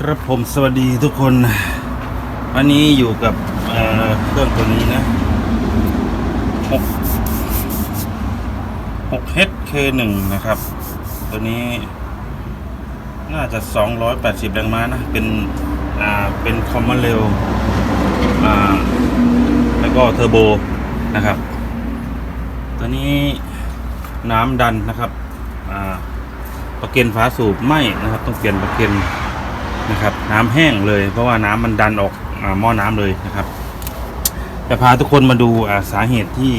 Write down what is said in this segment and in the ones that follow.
ครับผมสวัสดีทุกคนวันนี้อยู่กับเเครื่องตัวนี้นะ6 6HK1 นะครับ ตัวนี้ น่าจะ 280 แรงม้านะ เป็นอ่าเป็นคอมมอนเร็วอ่าแล้วก็เทอร์โบนะครับ ตัวนี้น้ำดันนะครับ อ่าประเก็นฝาสูบไหมนะครับ ต้องเปลี่ยนประเก็น นะครับ น้ำแห้งเลย เพราะว่าน้ำมันดันออกอหม้อน้ำเลยนะครับจะพาทุกคนมาดูสาเหตุที่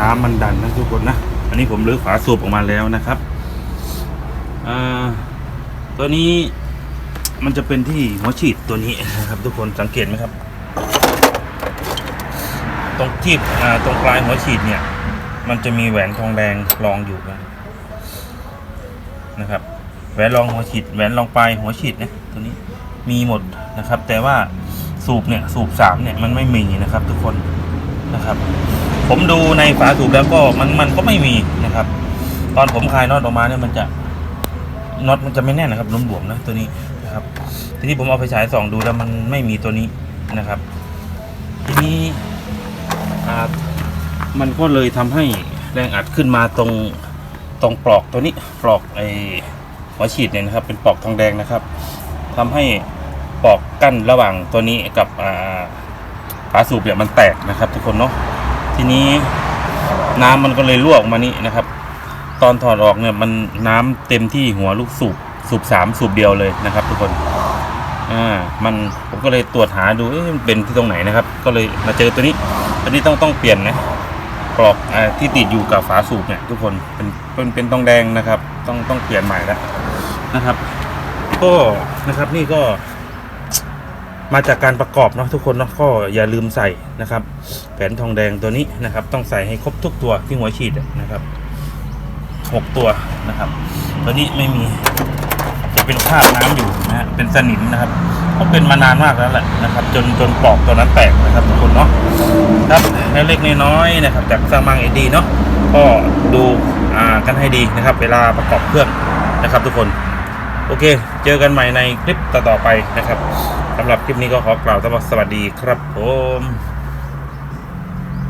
น้ำมันดันนะทุกคนนะอันนี้ผมรื้อฝาสูบออกมาแล้วนะครับตัวนี้มันจะเป็นที่หัวฉีดตัวนี้นะครับ ทุกคนสังเกตไหมครับ ตรงที่ตรงปลายหัวฉีดเนี่ย มันจะมีแหวนทองแดงรองอยู่นะครับ แหวนรองหัวฉีดแหวนรองปลายหัวฉีดเนี่ยตัวนี้มีหมดนะครับ แต่ว่าสูบเนี่ยสูบสามเนี่ยมันไม่มีนะครับ ทุกคนนะครับ ผมดูในฝาสูบแล้วก็มันมันก็ไม่มีนะครับ ตอนผมคลายน็อตออกมาเนี่ยมันจะน็อตมันจะไม่แน่นนะครับหลวมนะตัวนี้นะครับ ทีนี้ผมเอาไปฉายส่องดูแล้วมันไม่มีตัวนี้นะครับ ทีนี้มันก็เลยทำให้แรงอัดขึ้นมาตรงตรงปลอกตัวนี้ปลอกไอ หัวฉีดเนี่ยนะครับเป็นปลอกทองแดงนะครับทำให้ปลอกกั้นระหว่างตัวนี้กับฝาสูบเนี่ยมันแตกนะครับ ทุกคนเนาะทีนี้น้ำมันก็เลยรั่วออกมานี่นะครับ ตอนถอดออกเนี่ยมันน้ำเต็มที่หัวลูกสูบสูบสามสูบเดียวเลยนะครับ ทุกคนอ่ามันผมก็เลยตรวจหาดูเอ๊ะมันเป็นที่ตรงไหนนะครับ ก็เลยมาเจอตัวนี้ตัวนี้ต้องต้องเปลี่ยนนะ ปลอกอที่ติดอยู่กับฝาสูบเนี่ยทุกคนเป็นเป็นเป็นทองแดงนะครับ ต้องต้องเปลี่ยนใหม่แล้วนะครับ ก็นะครับนี่ก็ มาจากการประกอบเนาะทุกคนเนาะก็อย่าลืมใส่นะครับ แผ่นทองแดงตัวนี้นะครับ ต้องใส่ให้ครบทุกตัวที่หัวฉีดนะครับหกตัวนะครับ ตัวนี้ไม่มีจะเป็นคราบน้ำอยู่นะฮะเป็นสนิมนะครับ ก็เป็นมานานมากแล้วแหละนะครับ จนจนปลอกตัวนั้นแตกนะครับทุกคนเนาะครับเล็กๆน้อยๆนะครับ จากสร้างมังเอดีเนาะก็ดูอ่ากันให้ดีนะครับ เวลาประกอบเครื่องนะครับ ทุกคนโอเค เจอกันใหม่ในคลิปต่อๆไปนะครับสำหรับคลิปนี้ก็ขอกล่าวสวัสดีครับผม